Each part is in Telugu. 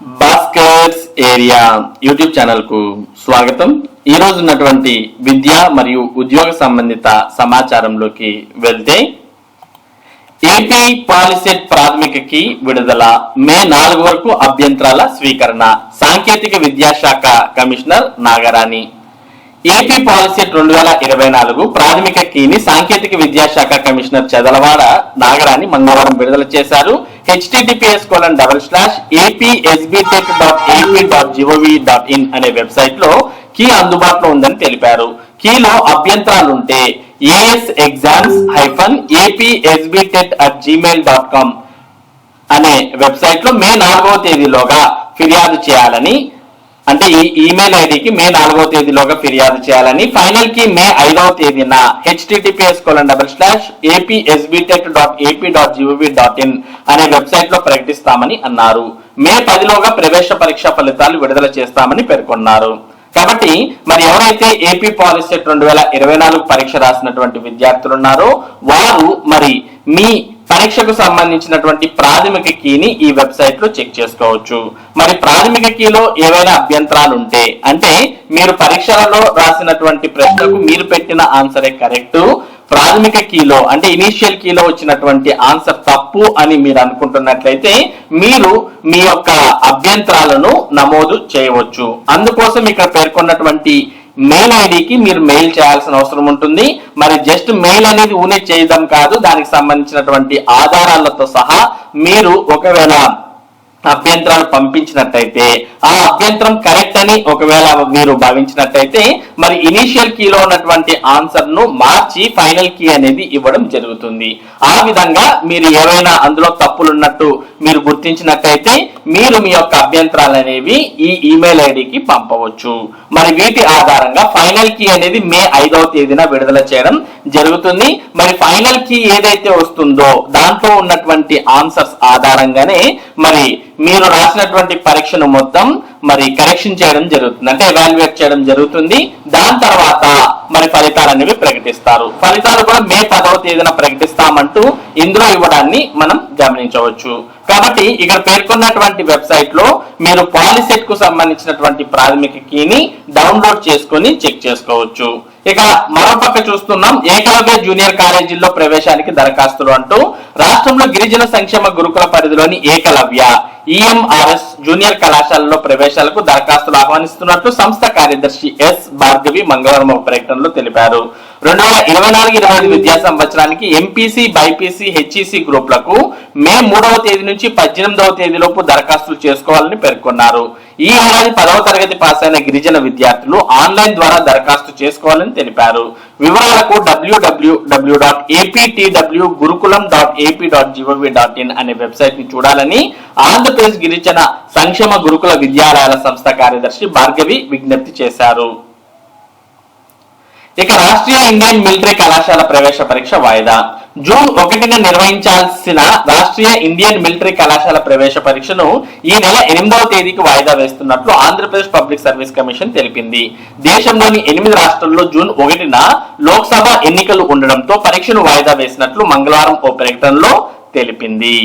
భాస్కర్స్ ఏరియా యూట్యూబ్ ఛానల్కు స్వాగతం. ఈ రోజు ఉన్నటువంటి విద్య మరియు ఉద్యోగ సంబంధిత సమాచారంలోకి వెళ్తే ఏపీ పాలిసెట్ ప్రాథమికకి విడుదల మే నాలుగు వరకు అభ్యంతరాల స్వీకరణ. సాంకేతిక విద్యాశాఖ కమిషనర్ నాగరాణి. ఏపీ పాలిసెట్ రెండు వేల ఇరవై నాలుగు ప్రాథమిక కీని సాంకేతిక విద్యాశాఖ కమిషనర్ చెదలవాడ నాగరాణి మంగళవారం విడుదల చేశారు. HTTPS colon double slash AP SB tech dot AP dot GOV dot in అనే వెబ్సైట్లో కీ అందుబాటులో ఉందని తెలిపారు. కీలో అభ్యంతరాలుంటే AS exams hyphen APSBTET at Gmail dot com అనే వెబ్సైట్లో మే నాలుగవ తేదీలోగా ఫిర్యాదు చేయాలని అంటే ఈ ఈమెయిల్ ఐడికి మే నాలుగవ తేదీలోగా ఫిర్యాదు చేయాలని. ఫైనల్కి మే ఐదవ తేదీన HTTPS colon double slash AP SB tech dot AP dot GOV dot in అనే వెబ్సైట్లో ప్రకటిస్తామని అన్నారు. మే పదిలోగా ప్రవేశ పరీక్ష ఫలితాలు విడుదల చేస్తామని పేర్కొన్నారు. కాబట్టి మరి ఎవరైతే ఏపీ పాలిసెట్ రెండు వేల ఇరవై నాలుగు పరీక్ష రాసినటువంటి విద్యార్థులు ఉన్నారో వారు మరి మీ పరీక్షకు సంబంధించినటువంటి ప్రాథమిక కీని ఈ వెబ్సైట్లో చెక్ చేసుకోవచ్చు. మరి ప్రాథమిక కీలో ఏవైనా అభ్యంతరాలు ఉంటే అంటే మీరు పరీక్షలలో రాసినటువంటి ప్రశ్నకు మీరు పెట్టిన ఆన్సరే కరెక్ట్. ప్రాథమిక కీలో అంటే ఇనీషియల్ కీలో వచ్చినటువంటి ఆన్సర్ తప్పు అని మీరు అనుకుంటున్నట్లయితే మీరు మీ యొక్క అభ్యంతరాలను నమోదు చేయవచ్చు. అందుకోసం ఇక్కడ పేర్కొన్నటువంటి మెయిల్ ఐడికి మీరు మెయిల్ చేయాల్సిన అవసరం ఉంటుంది. మరి జస్ట్ మెయిల్ అనేది ఊనే చేయడం కాదు దానికి సంబంధించినటువంటి ఆధారాలతో సహా మీరు ఒకవేళ అభ్యంతరాలు పంపించినట్టయితే ఆ అభ్యంతరం కరెక్ట్ అని ఒకవేళ మీరు భావించినట్టయితే మరి ఇనీషియల్ కీలో ఉన్నటువంటి ఆన్సర్ను మార్చి ఫైనల్ కీ అనేది ఇవ్వడం జరుగుతుంది. ఆ విధంగా మీరు ఏవైనా అందులో తప్పులు ఉన్నట్టు మీరు గుర్తించినట్టయితే మీరు మీ యొక్క అభ్యంతరాలు అనేవి ఈ ఈమెయిల్ ఐడికి పంపవచ్చు. మరి వీటి ఆధారంగా ఫైనల్ కీ అనేది మే ఐదవ తేదీన విడుదల చేయడం జరుగుతుంది. మరి ఫైనల్ కీ ఏదైతే వస్తుందో దాంట్లో ఉన్నటువంటి ఆన్సర్స్ ఆధారంగానే మరి మీరు రాసినటువంటి పరీక్షను మొత్తం మరి కరెక్షన్ చేయడం జరుగుతుంది. అంటే ఎవాల్యుయేట్ చేయడం జరుగుతుంది. దాని తర్వాత మరి ఫలితాలు అనేవి ప్రకటిస్తారు. ఫలితాలు కూడా మే పదవ తేదీన ప్రకటిస్తామంటూ ఇందులో ఇవ్వడాన్ని మనం గమనించవచ్చు. కాబట్టి ఇక్కడ పేర్కొన్నటువంటి వెబ్సైట్లో మీరు పాలిసెట్కు సంబంధించినటువంటి ప్రాథమిక కీని డౌన్లోడ్ చేసుకొని చెక్ చేసుకోవచ్చు. ఇక మరోపక్క చూస్తున్నాం ఏకలవ్య జూనియర్ కాలేజీల్లో ప్రవేశానికి దరఖాస్తులు అంటూ రాష్ట్రంలో గిరిజన సంక్షేమ గురుకుల పరిధిలోని ఏకలవ్య ఈఎంఆర్ఎస్ జూనియర్ కళాశాలలో ప్రవేశాలకు దరఖాస్తులు ఆహ్వానిస్తున్నట్లు సంస్థ కార్యదర్శి ఎస్ భార్గవి మంగళవారం ఒక ప్రకటనలో తెలిపారు. రెండు వేల ఇరవై నాలుగు ఇరవై ఐదు విద్యా సంవత్సరానికి ఎంపీసీ బైపీసీ హెచ్ఈసీ గ్రూప్లకు మే మూడవ తేదీ నుంచి పద్దెనిమిదవ తేదీలోపు దరఖాస్తులు చేసుకోవాలని పేర్కొన్నారు. ఈ ఏడాది పదవ తరగతి పాస్ అయిన గిరిజన విద్యార్థులు ఆన్లైన్ ద్వారా దరఖాస్తు చేసుకోవాలని తెలిపారు. వివరాలకు WWW dot APTW Gurukulam dot AP dot GOV dot in అనే వెబ్సైట్ని చూడాలని ఆంధ్రప్రదేశ్ గిరిజన సంక్షేమ గురుకుల విద్యాలయాల సంస్థ కార్యదర్శి భార్గవి విజ్ఞప్తి చేశారు. ఇక రాష్ట్రీయ ఇండియన్ మిలిటరీ కళాశాల ప్రవేశ పరీక్ష వాయిదా. జూన్ ఒకటిన నిర్వహించాల్సిన రాష్ట్రీయ ఇండియన్ మిలిటరీ కళాశాల ప్రవేశ పరీక్షను ఈ నెల ఎనిమిదవ తేదీకి వాయిదా వేస్తున్నట్లు ఆంధ్రప్రదేశ్ పబ్లిక్ సర్వీస్ కమిషన్ తెలిపింది. దేశంలోని ఎనిమిది రాష్ట్రాల్లో జూన్ ఒకటిన లోక్సభ ఎన్నికలు ఉండడంతో పరీక్షను వాయిదా వేసినట్లు మంగళవారం ఓ ప్రకటనలో తెలిపింది.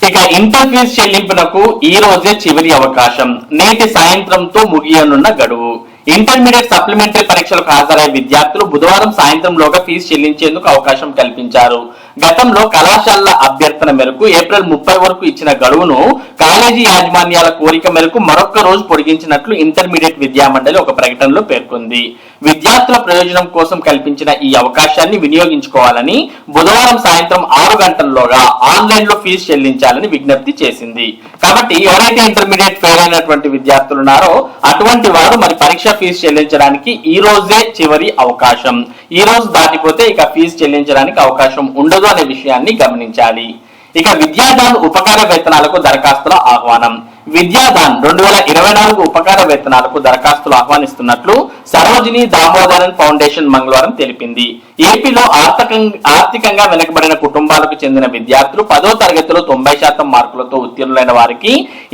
ఇక ఇంటర్ ఫీజు చెల్లింపునకు ఈ రోజే చివరి అవకాశం. నేటి సాయంత్రంతో ముగియనున్న గడువు. ఇంటర్మీడియట్ సప్లిమెంటరీ పరీక్షలకు హాజరయ్యే విద్యార్థులు బుధవారం సాయంత్రంలోగా ఫీజు చెల్లించేందుకు అవకాశం కల్పించారు. గతంలో కళాశాలల అభ్యర్థన మేరకు ఏప్రిల్ ముప్పై వరకు ఇచ్చిన గడువును కాలేజీ యాజమాన్యాల కోరిక మేరకు మరొక్క రోజు పొడిగించినట్లు ఇంటర్మీడియట్ విద్యా మండలి ఒక ప్రకటనలో పేర్కొంది. విద్యార్థుల ప్రయోజనం కోసం కల్పించిన ఈ అవకాశాన్ని వినియోగించుకోవాలని బుధవారం సాయంత్రం ఆరు గంటల్లోగా ఆన్లైన్లో ఫీజు చెల్లించాలని విజ్ఞప్తి చేసింది. కాబట్టి ఎవరైతే ఇంటర్మీడియట్ ఫెయిల్ అయినటువంటి విద్యార్థులు ఉన్నారో అటువంటి వారు మరి పరీక్ష ఫీజు చెల్లించడానికి ఈ రోజే చివరి అవకాశం. ఈ రోజు దాటిపోతే ఇక ఫీజు చెల్లించడానికి అవకాశం ఉండదు అనే విషయాన్ని గమనించాలి. ఇక విద్యాదాన్ ఉపకార వేతనాలకు దరఖాస్తుల ఆహ్వానం. విద్యాదాన్ రెండు వేల ఇరవై నాలుగు ఉపకార వేతనాలకు దరఖాస్తులు ఆహ్వానిస్తున్నట్లు సరోజిని దామోదరన్ ఫౌండేషన్ మంగళవారం తెలిపింది. ఏపీలో ఆర్థికంగా ఆర్థికంగా వెనుకబడిన కుటుంబాలకు చెందిన విద్యార్థులు పదో తరగతిలో తొంభై శాతం మార్కులతో ఉత్తీర్ణులైన వారికి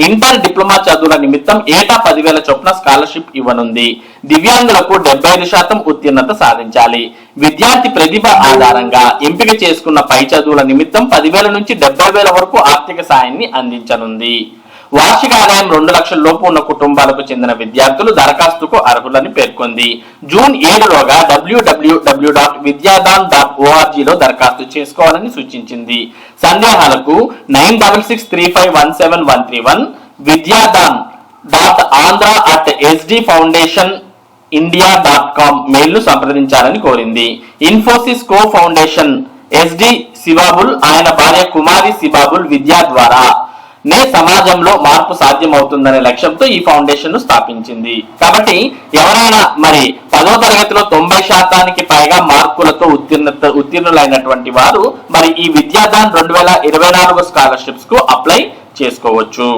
ఇంటర్ డిప్లొమా చదువుల నిమిత్తం ఏటా పదివేల చొప్పున స్కాలర్షిప్ ఇవ్వనుంది. దివ్యాంగులకు డెబ్బై ఐదు శాతం ఉత్తీర్ణత సాధించాలి. విద్యార్థి ప్రతిభ ఆధారంగా ఎంపిక చేసుకున్న పై చదువుల నిమిత్తం పదివేల నుంచి డెబ్బై వేల వరకు ఆర్థిక సాయాన్ని అందించనుంది. వార్షిక ఆదాయం రెండు లక్షల లోపు ఉన్న కుటుంబాలకు చెందిన విద్యార్థులు దరఖాస్తుకు అర్హులని పేర్కొంది. June ఏడులోగా W W W dot Vidyadaan dot ఓఆర్జీలో దరఖాస్తు చేసుకోవాలని సూచించింది. సందేహాలకు nine double six three five one seven one three one Vidyadaan dot Andhra at SD foundation India dot com మెయిల్ను సంప్రదించాలని కోరింది. Infosys co foundation SD Shibulal ఆయన భార్య కుమారి శివాబుల్ విద్యా ద్వారా నే సమాజంలో మార్పు సాధ్యమవుతుందనే లక్ష్యంతో ఈ ఫౌండేషన్ను స్థాపించింది. కాబట్టి ఎవరైనా మరి పదో తరగతిలో తొంభై శాతానికి పైగా మార్కులతో ఉత్తీర్ణత ఉత్తీర్ణులైనటువంటి వారు మరి ఈ విద్యాదాన్ రెండు వేల ఇరవై నాలుగు స్కాలర్షిప్స్కు అప్లై చేసుకోవచ్చు.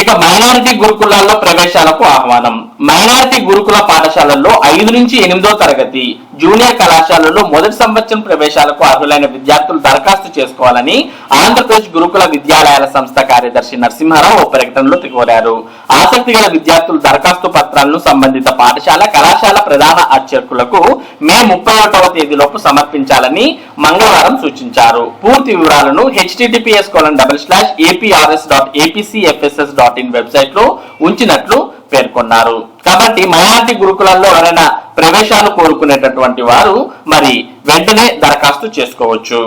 ఇక మైనారిటీ గురుకులాల్లో ప్రవేశాలకు ఆహ్వానం. మైనారిటీ గురుకుల పాఠశాలల్లో ఐదు నుంచి ఎనిమిదో తరగతి. జూనియర్ కళాశాలలో మొదటి సంవత్సరం ప్రవేశాలకు అర్హులైన విద్యార్థులు దరఖాస్తు చేసుకోవాలని ఆంధ్రప్రదేశ్ గురుకుల విద్యాలయాల సంస్థ కార్యదర్శి నరసింహారావు ఓ ప్రకటనలో కోరారు ఆసక్తి గల విద్యార్థులు దరఖాస్తు పత్రాలను సంబంధిత పాఠశాల కళాశాల ప్రధాన అర్చకులకు మే ముప్పై ఒకటవ తేదీలోపు సమర్పించాలని మంగళవారం సూచించారు. పూర్తి వివరాలను HTTPS colon double slash APRS dot APCFSS dot in వెబ్సైట్లో ఉంచినట్లు పేర్కొన్నారు. కాబట్టి మైనార్టీ గురుకులాల్లో ఎవరైనా ప్రవేశాలు కోరుకునేటటువంటి వారు మరి వెంటనే దరఖాస్తు చేసుకోవచ్చు.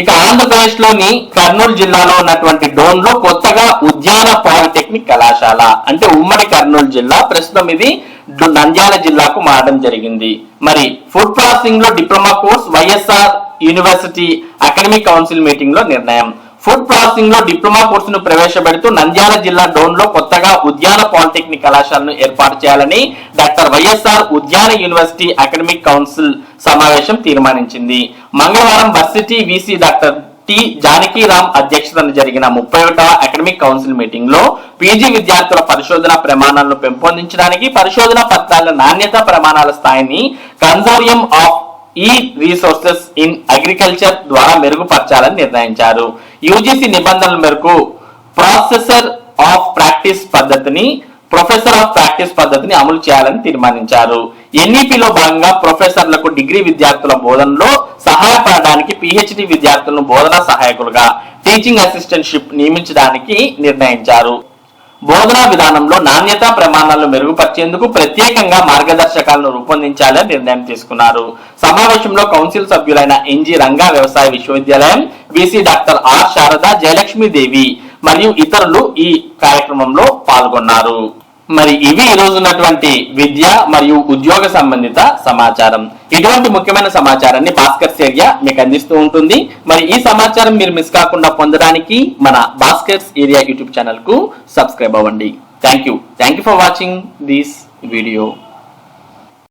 ఇక ఆంధ్రప్రదేశ్లోని కర్నూలు జిల్లాలో ఉన్నటువంటి డోన్లో కొత్తగా ఉద్యాన పాలిటెక్నిక్ కళాశాల అంటే ఉమ్మడి కర్నూలు జిల్లా ప్రస్తుతం ఇది నంద్యాల జిల్లాకు మారడం జరిగింది. మరి food ప్రాసెసింగ్లో diploma course YSR university academic council మీటింగ్లో నిర్ణయం. ఫుడ్ ప్రాసెసింగ్లో డిప్లొమా కోర్సును ప్రవేశపెడుతూ నంద్యాల జిల్లా డోన్లో కొత్తగా ఉద్యాన పాలిటెక్నిక్ కళాశాలను ఏర్పాటు చేయాలని డాక్టర్ వైఎస్ఆర్ ఉద్యాన యూనివర్సిటీ అకాడమిక్ కౌన్సిల్ సమావేశం తీర్మానించింది. మంగళవారం varsity VC doctor T Janakiram అధ్యక్షతన జరిగిన ముప్పై ఒకటవ అకాడమిక్ కౌన్సిల్ మీటింగ్లో పీజీ విద్యార్థుల పరిశోధన ప్రమాణాలను పెంపొందించడానికి పరిశోధన పత్రాల నాణ్యత ప్రమాణాల స్థాయిని consortium of e resources in agriculture ద్వారా మెరుగుపరచాలని నిర్ణయించారు. యూజీసీ నిబంధనల మేరకు ప్రాసెసర్ ఆఫ్ ప్రాక్టీస్ పద్ధతిని ప్రొఫెసర్ ఆఫ్ ప్రాక్టీస్ పద్ధతిని అమలు చేయాలని తీర్మానించారు. ఎన్ఈపిలో భాగంగా ప్రొఫెసర్లకు డిగ్రీ విద్యార్థుల బోధనలో సహాయపడడానికి పిహెచ్డి విద్యార్థులను బోధనా సహాయకులుగా టీచింగ్ అసిస్టెంట్షిప్ నియమించడానికి నిర్ణయించారు. బోధనా విధానంలో నాణ్యత ప్రమాణాలను మెరుగుపరిచేందుకు ప్రత్యేకంగా మార్గదర్శకాలను రూపొందించాలని నిర్ణయం తీసుకున్నారు. సమావేశంలో కౌన్సిల్ సభ్యులైన ఎన్జి రంగా వ్యవసాయ విశ్వవిద్యాలయం VC doctor R Sharada Jayalakshmidevi మరియు ఇతరులు ఈ కార్యక్రమంలో పాల్గొన్నారు. మరి ఇవి ఈ రోజు ఉన్నటువంటి విద్య మరియు ఉద్యోగ సంబంధిత సమాచారం. ఇటువంటి ముఖ్యమైన సమాచారాన్ని భాస్కర్ ఏరియా మీకు అందిస్తూ ఉంటుంది. మరి ఈ సమాచారం మీరు మిస్ కాకుండా పొందడానికి మన భాస్కర్స్ ఏరియా యూట్యూబ్ ఛానల్కు సబ్స్క్రైబ్ అవ్వండి. Thank you thank you for watching this video.